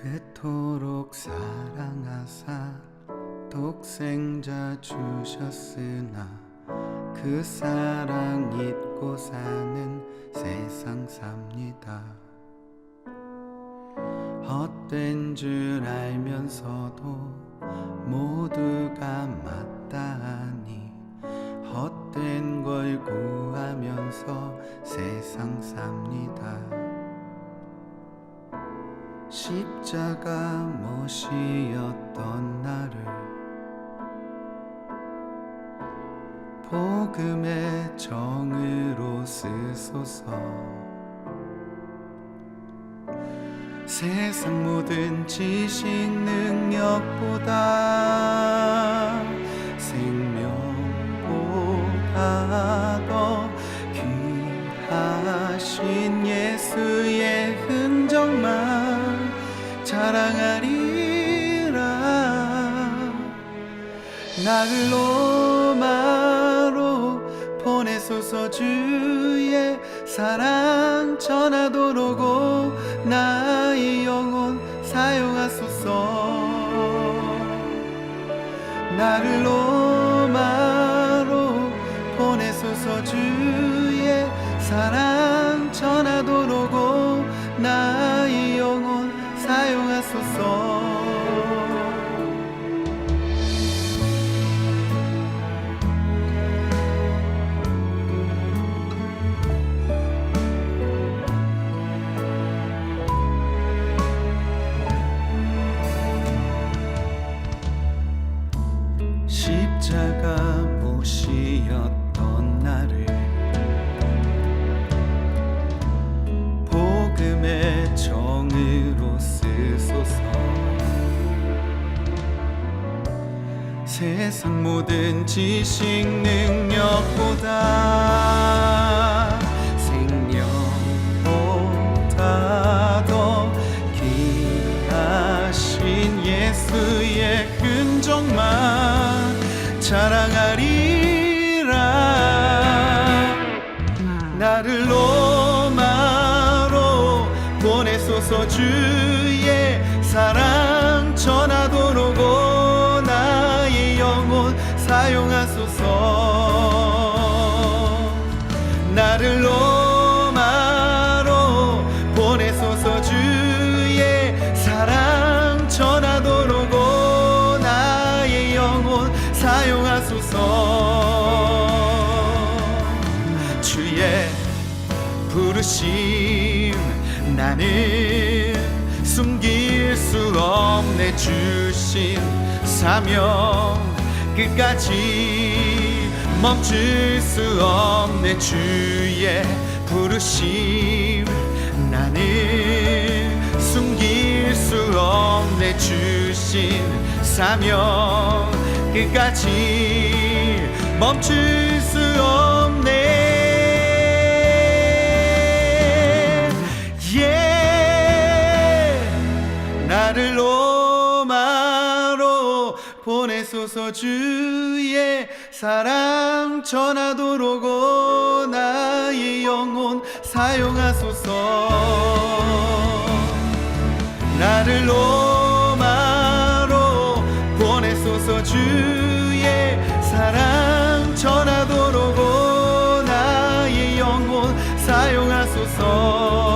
그토록 사랑하사 독생자 주셨으나 그 사랑 잊고 사는 세상 삽니다. 헛된 줄 알면서도 모두가 맞다 십자가 못이었던 나를 복음의 정으로 쓰소서. 세상 모든 지식 능력보다 생명보다 더 귀하신 예수의 흔적만 자랑하리라. 나를 로마로 보내소서 주의 사랑 전하도록 나의 영혼 사용하소서. 나를 로마로 십자가 못이었던 나를 세상 모든 지식 능력보다 생명보다 더 귀하신 예수의 흔적만 자랑하리라. 나를 로마로 보내소서 주의 사랑 사용하소서. 나를 로마로 보내소서. 주의 사랑 전하도록 나의 영혼 사용하소서. 주의 부르심 나는 숨길 수 없네. 주신 사명 끝까지 멈출 수 없네 주의 부르심. 나는 숨길 수 없네 주신 사명. 끝까지 멈출 수 없네. 예. 나를 로마로 보내소서 주의 사랑 전하도록 나의 영혼 사용하소서. 나를 로마로 보내소서 주의 사랑 전하도록 나의 영혼 사용하소서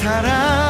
사랑.